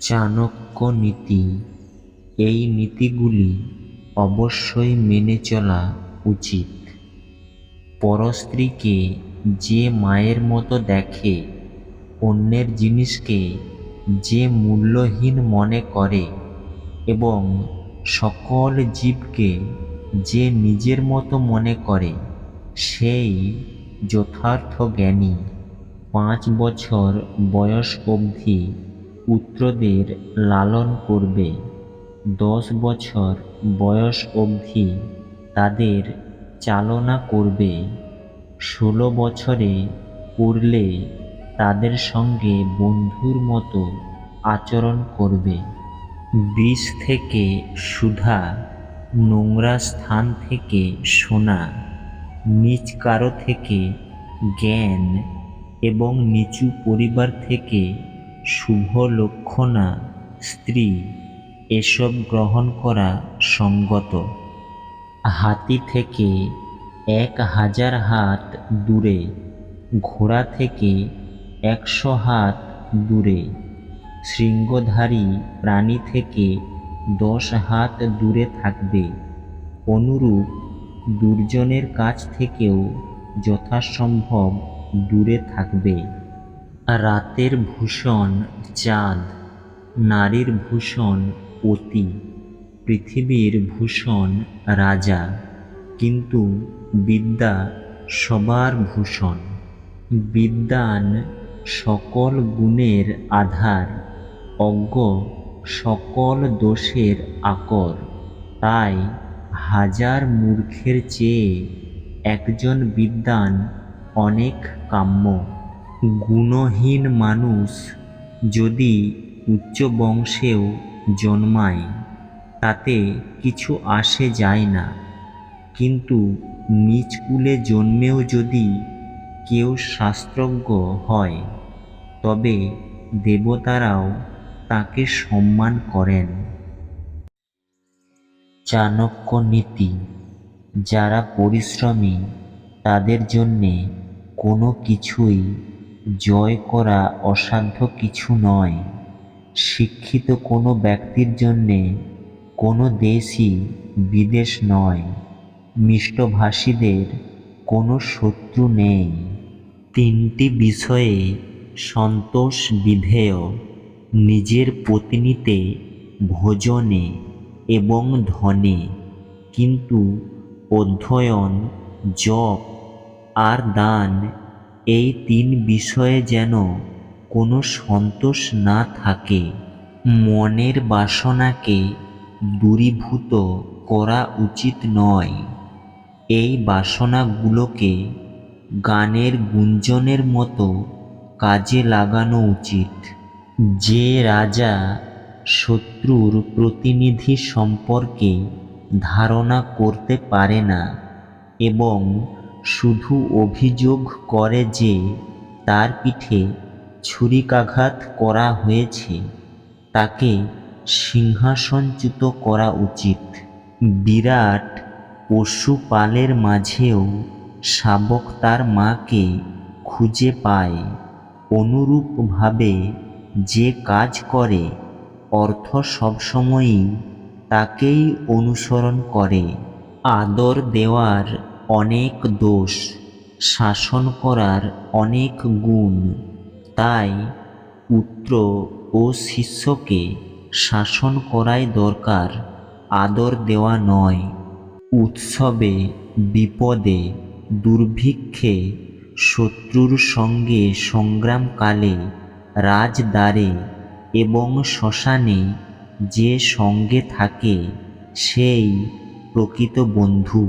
চাণক্য নীতি এই নীতিগুলি অবশ্যই মেনে চলা উচিত। পরস্ত্রীকে যে মায়ের মতো দেখে, অন্যের জিনিসকে যে মূল্যহীন মনে করে এবং সকল জীবকে যে নিজের মতো মনে করে, সেই যথার্থ জ্ঞানী পাঁচ বছর বয়স অবধি পুত্রদের লালন করবে। দশ বছর বয়স অবধি তাদের চালনা করবে। ষোলো বছরে পড়লে তাদের সঙ্গে বন্ধুর মতো আচরণ করবে। বিষ থেকে সুধা নোংরা স্থান থেকে সোনা নিচ কারও থেকে জ্ঞান এবং নিচু পরিবার থেকে শুভ লক্ষণা, স্ত্রী, এসব গ্রহণ করা সঙ্গত। হাতি থেকে এক হাজার হাত দূরে, ঘোড়া থেকে একশো হাত দূরে। শৃঙ্গধারী প্রাণী থেকে দশ হাত দূরে থাকবে। অনুরূপ দুর্জনের কাছ থেকেও যথাসম্ভব দূরে থাকবে। রাতের ভূষণ চাঁদ নারীর ভূষণ পতি পৃথিবীর ভূষণ রাজা, কিন্তু বিদ্যা সবার ভূষণ। বিদ্যান সকল গুণের আধার, অজ্ঞ সকল দোষের আকর। তাই হাজার মূর্খের চেয়ে একজন বিদ্যান অনেক কাম্য। গুণহীন মানুষ যদি উচ্চ বংশেও জন্মায়, তাতে কিছু আসে যায় না। কিন্তু নিচ কুলে জন্মেও যদি কেউ শাস্ত্রজ্ঞ হয়, তবে দেবতারাও তাকে সম্মান করেন। চাণক্য নীতি যারা পরিশ্রমী, তাদের জন্যে কোনো কিছুই জয় করা অসাধ্য কিছু নয়। শিক্ষিত কোনো ব্যক্তির জন্যে কোনো দেশই বিদেশ নয়। মিষ্টভাষীদের কোনো শত্রু নেই। তিনটি বিষয়ে সন্তোষ বিধেয়। নিজের পত্নীতে ভোজনে এবং ধনে। কিন্তু অধ্যয়ন, জপ আর দান এই তিন বিষয়ে যেন কোনো সন্তোষ না থাকে, মনের বাসনাকে দূরীভূত করা উচিত নয়। এই বাসনাগুলোকে গানের গুঞ্জনের মতো কাজে লাগানো উচিত। যে রাজা শত্রুর প্রতিনিধি সম্পর্কে ধারণা করতে পারে না এবং শুধু অভিযোগ করে যে তার পিঠে ছুরিকাঘাত করা হয়েছে, তাকে সিংহাসনচ্যুত করা উচিত। বিরাট পশুপালের মাঝেও শাবক তার মাকে খুঁজে পায়। অনুরূপভাবে যে কাজ করে, অর্থ সবসময়ই তাকেই অনুসরণ করে। আদর দেওয়ার অনেক দোষ, শাসন করার অনেক গুণ। তাই পুত্র ও শিষ্যকে শাসন করাই দরকার, আদর দেওয়া নয়। উৎসবে, বিপদে, দুর্ভিক্ষে, শত্রুর সঙ্গে সংগ্রামকালে, রাজদ্বারে এবং শ্মশানে যে সঙ্গে থাকে, সেই প্রকৃত বন্ধু।